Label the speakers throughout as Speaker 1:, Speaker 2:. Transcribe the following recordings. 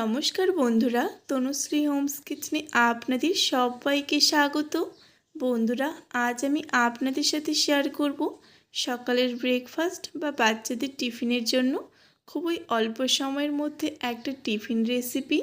Speaker 1: নমস্কার বন্ধুরা, তনুশ্রী হোমস কিচেনে আপনাদের সবাইকে স্বাগত। বন্ধুরা, আজ আমি আপনাদের সাথে শেয়ার করব সকালের ব্রেকফাস্ট বা বাচ্চাদের টিফিনের জন্য। খুবই অল্প সময়ের মধ্যে একটা টিফিন রেসিপি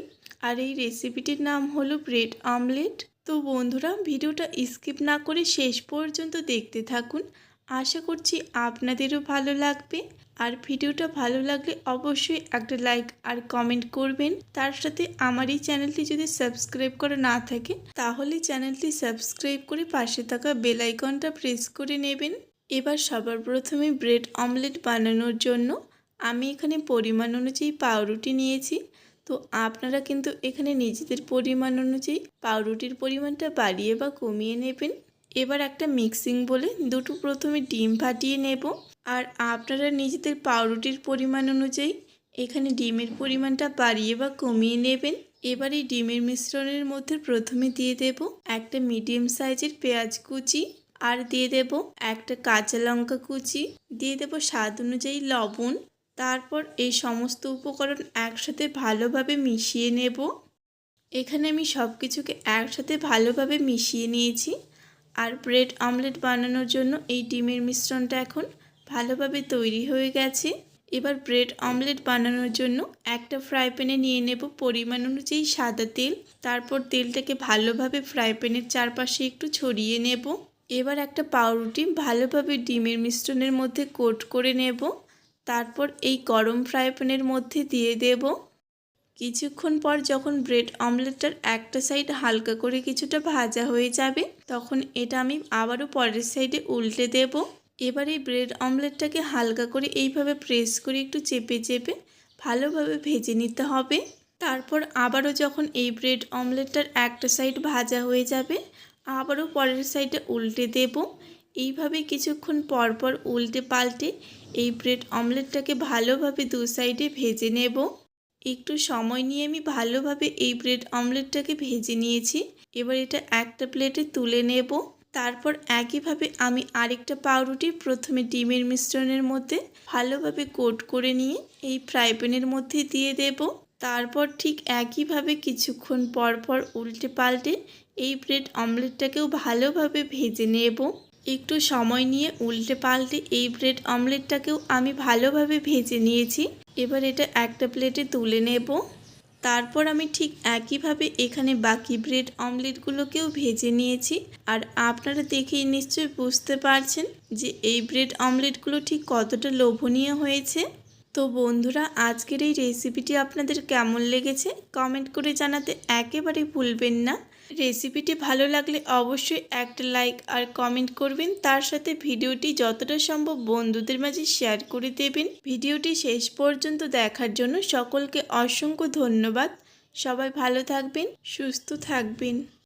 Speaker 1: আর এই রেসিপিটির নাম হলো ব্রেড অমলেট তো বন্ধুরা, ভিডিওটা স্কিপ না করে শেষ পর্যন্ত দেখতে থাকুন। আশা করছি আপনাদেরও ভালো লাগবে। আর ভিডিওটা ভালো লাগলে অবশ্যই একটা লাইক আর কমেন্ট করবেন। তার সাথে আমার এই চ্যানেলটি যদি সাবস্ক্রাইব করা না থাকে, তাহলে চ্যানেলটি সাবস্ক্রাইব করে পাশে থাকা বেল আইকনটা প্রেস করে নেবেন। এবার সবার প্রথমে ব্রেড অমলেট বানানোর জন্য আমি এখানে পরিমাণ অনুযায়ী পাউরুটি নিয়েছি। তো আপনারা কিন্তু এখানে নিজেদের পরিমাণ অনুযায়ী পাউরুটির পরিমাণটা বাড়িয়ে বা কমিয়ে নেবেন। এবার একটা মিক্সিং বলে দুটো প্রথমে ডিম ফাটিয়ে নেব। আর আপনারা নিজেদের পাউরুটির পরিমাণ অনুযায়ী এখানে ডিমের পরিমাণটা বাড়িয়ে বা কমিয়ে নেবেন। এবার এই ডিমের মিশ্রণের মধ্যে প্রথমে দিয়ে দেব একটা মিডিয়াম সাইজের পেঁয়াজ কুচি আর দিয়ে দেব একটা কাঁচা লঙ্কা কুচি। দিয়ে দেব স্বাদ অনুযায়ী লবণ। তারপর এই সমস্ত উপকরণ একসাথে ভালোভাবে মিশিয়ে নেব। এখানে আমি সব কিছুকে একসাথে ভালোভাবে মিশিয়ে নিয়েছি। আর ব্রেড অমলেট বানানোর জন্য এই ডিমের মিশ্রণটা এখন ভালোভাবে তৈরি হয়ে গেছে। এবার ব্রেড অমলেট বানানোর জন্য একটা ফ্রাই প্যানে নিয়ে নেব পরিমাণ অনুযায়ী সাদা তেল। তারপর তেলটাকে ভালোভাবে ফ্রাই প্যানের চারপাশে একটু ছড়িয়ে নেব। এবার একটা পাউরুটি ভালোভাবে ডিমের মিশ্রণের মধ্যে কোট করে নেব। তারপর এই গরম ফ্রাই প্যানের মধ্যে দিয়ে দেব। কিছুক্ষণ পর যখন ব্রেড অমলেটটার একটা সাইড হালকা করে কিছুটা ভাজা হয়ে যাবে, তখন এটা আমি আবারও পরের সাইডে উল্টে দেব। এবার এই ব্রেড অমলেটটাকে হালকা করে এইভাবে প্রেস করে একটু চেপে চেপে ভালোভাবে ভেজে নিতে হবে। তারপর আবারও যখন এই ব্রেড অমলেটটার একটা সাইড ভাজা হয়ে যাবে, আবারও পরের সাইডে উল্টে দেব। এইভাবে কিছুক্ষণ পর পর উল্টে পাল্টে এই ব্রেড অমলেটটাকে ভালোভাবে দু সাইডে ভেজে নেব। একটু সময় নিয়ে আমি ভালোভাবে এই ব্রেড অমলেটটাকে ভেজে নিয়েছি। এবার এটা একটা প্লেটে তুলে নেব। তারপর একইভাবে আমি আরেকটা পাউরুটি প্রথমে ডিমের মিশ্রণের মধ্যে ভালোভাবে কোট করে নিয়ে এই ফ্রাই প্যানের মধ্যে দিয়ে দেব। তারপর ঠিক একইভাবে কিছুক্ষণ পর পর উল্টে পাল্টে এই ব্রেড অমলেটটাকেও ভালোভাবে ভেজে নেব। একটু সময় নিয়ে উল্টে পাল্টে এই ব্রেড অমলেটটাকেও আমি ভালোভাবে ভেজে নিয়েছি। এবার এটা একটা প্লেটে তুলে নেব। তারপর আমি ঠিক একইভাবে এখানে বাকি ব্রেড অমলেটগুলোকেও ভেজে নিয়েছি। আর আপনারা দেখেই নিশ্চয়ই বুঝতে পারছেন যে এই ব্রেড অমলেটগুলো ঠিক কতটা লোভনীয় হয়েছে। তো বন্ধুরা, আজকের এই রেসিপিটি আপনাদের কেমন লেগেছে? কমেন্ট করে জানাতে একেবারে ভুলবেন না। রেসিপিটি ভালো লাগলে অবশ্যই একটা লাইক আর কমেন্ট করবেন। তার সাথে ভিডিওটি যতটা সম্ভব বন্ধুদের মাঝে শেয়ার করে দেবেন। ভিডিওটি শেষ পর্যন্ত দেখার জন্য সকলকে অসংখ্য ধন্যবাদ। সবাই ভালো থাকবেন, সুস্থ থাকবেন।